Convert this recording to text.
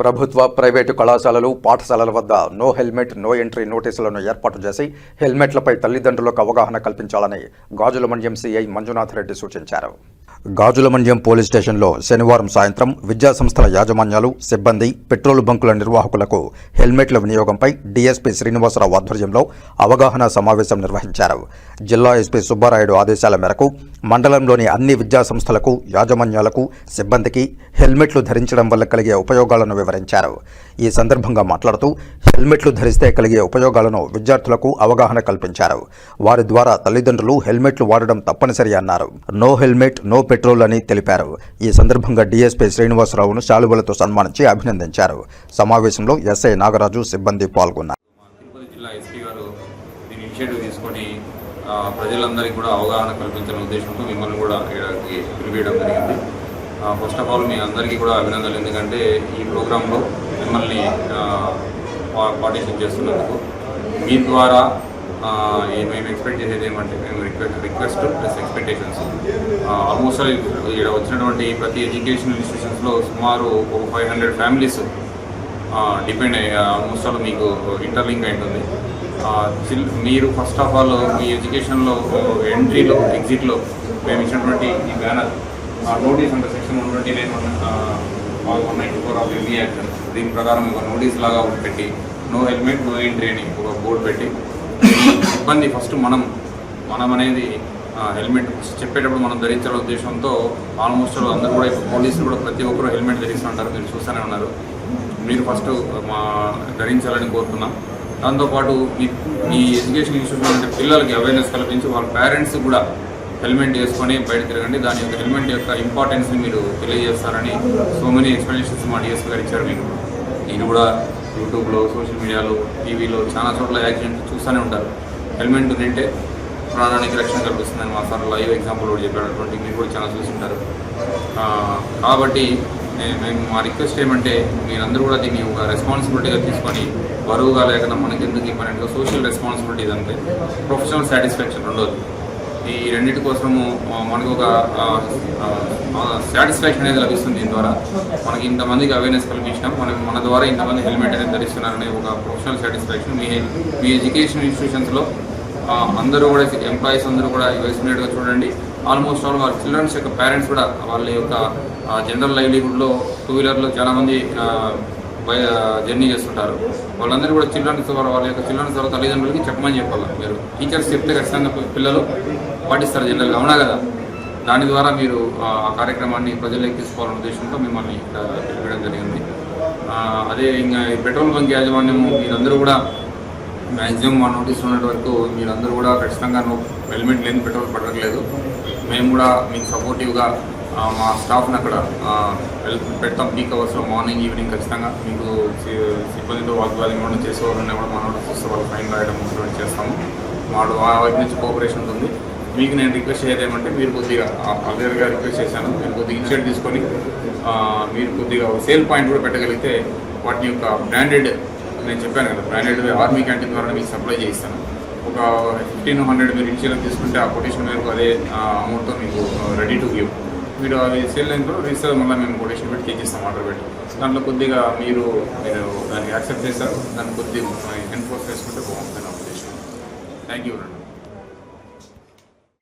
ప్రభుత్వ ప్రైవేటు కళాశాలలు పాఠశాలల వద్ద నో హెల్మెట్ నో ఎంట్రీ నోటీసులను ఏర్పాటు చేసి హెల్మెట్లపై తల్లిదండ్రులకు అవగాహన కల్పించాలని గాజుల మండ్యం సీఐ మంజునాథ్ రెడ్డి సూచించారు. గాజుల మండ్యం పోలీస్ స్టేషన్లో శనివారం సాయంత్రం విద్యా సంస్థల యాజమాన్యాలు సిబ్బంది పెట్రోల్ బంకుల నిర్వాహకులకు హెల్మెట్ల వినియోగంపై డీఎస్పీ శ్రీనివాసరావు ఆధ్వర్యంలో అవగాహన సమావేశం నిర్వహించారు. జిల్లా ఎస్పీ సుబ్బారాయుడు ఆదేశాల మేరకు మండలంలోని అన్ని విద్యా సంస్థలకు యాజమాన్యాలకు సిబ్బందికి హెల్మెట్లు ధరించడం వల్ల కలిగే ఉపయోగాలను వివరించారు. ఈ సందర్భంగా మాట్లాడుతూ హెల్మెట్లు ధరిస్తే కలిగే ఉపయోగాలను విద్యార్థులకు అవగాహన కల్పించారు. వారి ద్వారా తల్లిదండ్రులు హెల్మెట్లు వాడడం తప్పనిసరి అన్నారు. నో హెల్మెట్ నో పెట్రోల్ అని తెలిపారు. ఈ సందర్భంగా డీఎస్పీ శ్రీనివాసరావును శాలువలతో సన్మానించి అభినందించారు. సమావేశంలో ఎస్ఐ నాగరాజు సిబ్బంది పాల్గొన్నారు. జిల్లా తీసుకొని ప్రజలందరికీ కూడా అవగాహన కల్పించిన ఉద్దేశంతో మిమ్మల్ని కూడా ఇక్కడికి పిలిపించడం జరిగింది. ఫస్ట్ ఆఫ్ ఆల్ మీ అందరికీ కూడా అభినందనలు. ఎందుకంటే ఈ ప్రోగ్రాంలో మిమ్మల్ని పార్టిసిపేట్ చేస్తున్నందుకు మీ ద్వారా మేము ఎక్స్పెక్ట్ చేసేది ఏమంటే మేము request request plus expectations almost ఇక్కడ వచ్చినటువంటి ప్రతి ఎడ్యుకేషన్ ఇన్స్టిట్యూషన్స్లో సుమారు ఒక five hundred families depend almost all మీకు ఇంటర్లింక్ అయి ఉంటుంది చిల్ మీరు ఫస్ట్ ఆఫ్ ఆల్ మీ ఎడ్యుకేషన్లో ఎంట్రీలో ఎగ్జిట్లో మేము ఇచ్చినటువంటి ఈ బ్యానర్ నోటీస్ అంటే section one twenty nine one one ninety four of ME act దీని ప్రకారం ఒక నోటీస్ లాగా ఒకటి పెట్టి నో హెల్మెట్ నో ఎంట్రీ అని ఒక బోర్డు పెట్టి ఇబ్బంది ఫస్ట్ మనం మనం అనేది హెల్మెట్ చెప్పేటప్పుడు మనం ధరించాల ఉద్దేశంతో ఆల్మోస్ట్ అందరూ కూడా ఇప్పుడు పోలీసులు కూడా ప్రతి ఒక్కరు హెల్మెట్ ధరిస్తుంటారు మీరు చూస్తూనే ఉన్నారు. మీరు ఫస్ట్ మా ధరించాలని కోరుతున్నాం. దాంతోపాటు మీ మీ ఎడ్యుకేషన్ ఇన్స్టిట్యూషన్ అంటే పిల్లలకి అవేర్నెస్ కల్పించి వాళ్ళ పేరెంట్స్ కూడా హెల్మెట్ వేసుకొని బయట తిరగండి. దాని యొక్క హెల్మెట్ యొక్క ఇంపార్టెన్స్ని మీరు తెలియజేస్తారని సో మెనీ ఎక్స్ప్లెనేషన్స్ మా డిఎస్పీ గారు ఇచ్చారు మీకు. నేను కూడా యూట్యూబ్లో సోషల్ మీడియాలో టీవీలో చాలా చోట్ల యాక్సిడెంట్ చూస్తూనే ఉంటారు. హెల్మెట్ తింటే ప్రాణానికి రక్షణ కల్పిస్తుందని మా సార్ లైవ్ ఎగ్జాంపుల్ కూడా చెప్పాడు. అటువంటి మీరు కూడా చాలా చూసింటారు కాబట్టి మేము మా రిక్వెస్ట్ ఏమంటే మీరందరూ కూడా దీన్ని ఒక రెస్పాన్సిబిలిటీగా తీసుకొని బరువుగా లేకుండా మనకి ఎందుకు ఇవ్వనంటే సోషల్ రెస్పాన్సిబిలిటీ ఇదంటే ప్రొఫెషనల్ సాటిస్ఫాక్షన్ రెండోది. ఈ రెండింటి కోసము మనకు ఒక సాటిస్ఫాక్షన్ అనేది లభిస్తుంది దీని ద్వారా. మనకి ఇంతమందికి అవేర్నెస్ కల్పించడం మనం మన ద్వారా ఇంతమంది హెల్మెట్ అనేది ధరిస్తున్నారనే ఒక ప్రొఫెషనల్ సాటిస్ఫాక్షన్ మీ మీ ఎడ్యుకేషన్ ఇన్స్టిట్యూషన్స్లో అందరూ కూడా ఎంప్లాయీస్ అందరూ కూడా ఇన్వెస్ట్మెంట్గా చూడండి. ఆల్మోస్ట్ ఆల్ వాళ్ళ చిల్డ్రన్స్ యొక్క పేరెంట్స్ కూడా వాళ్ళ యొక్క జనరల్ లైవ్లీహుడ్లో టూ వీలర్లో చాలామంది జర్నీ చేస్తుంటారు. వాళ్ళందరూ కూడా చిల్డ్రన్స్ వాళ్ళ యొక్క చిల్డ్రన్స్ తర్వాత తల్లిదండ్రులకి చెప్పమని చెప్పాలి మీరు. టీచర్స్ చెప్తే ఖచ్చితంగా పిల్లలు పాటిస్తారు జనరల్గా. అవునా కదా? దాని ద్వారా మీరు ఆ కార్యక్రమాన్ని ప్రజల్లోకి తీసుకోవాలనే ఉద్దేశంతో మిమ్మల్ని ఇక్కడ పిలిపించడం జరిగింది. అదే ఇంకా ఈ పెట్రోల్ బంక్ యాజమాన్యము మీరందరూ కూడా మ్యాక్సిమం మా నోటీస్ ఉన్నట్టు వరకు మీరందరూ కూడా ఖచ్చితంగా నో- హెల్మెట్ లేని పెట్రోల్ పడట్లేదు. మేము కూడా మీకు సపోర్టివ్గా మా స్టాఫ్ని అక్కడ పెడతాం పీక్ అవర్స్లో మార్నింగ్ ఈవినింగ్ ఖచ్చితంగా. మీకు సిబ్బందితో వాగ్వాదం ఏమైనా చేసేవాళ్ళని కూడా మనం నోటీస్ చూస్తే వాళ్ళు ఫైన్ రాయడం ఇటువంటి చేస్తాము. మాడు ఆ వైపు నుంచి కోఆపరేషన్ ఉంటుంది మీకు నేను రిక్వెస్ట్ చేయడం ఏమంటే మీరు కొద్దిగా అవేర్గా రిక్వెస్ట్ చేశాను. మీరు కొద్దిగా ఇన్షియేట్ తీసుకొని మీరు కొద్దిగా సేల్ పాయింట్ కూడా పెట్టగలిగితే వాటి యొక్క బ్రాండెడ్ నేను చెప్పాను కదా బ్రాండెడ్ ఆర్మీ క్యాంటీన్ ద్వారా మీకు సప్లై చేయిస్తాను. ఒక ఫిఫ్టీన్ హండ్రెడ్ మీరు ఇన్షియల్ తీసుకుంటే ఆ కొటేషన్ మేరకు అదే అమౌంట్తో మీకు రెడీ టు గివ్ మీరు అవి సేల్ అయిన తర్వాత రీసేల్ మళ్ళీ మేము కొటేషన్ పెట్టి తెచ్చిస్తాం ఆర్డర్ పెట్టి. దాంట్లో కొద్దిగా మీరు మీరు దాన్ని యాక్సెప్ట్ చేశారు దాన్ని కొద్దిగా ఎన్ఫోర్స్ చేసుకుంటే బాగుంటుంది నా ఉద్దేశం. Thank you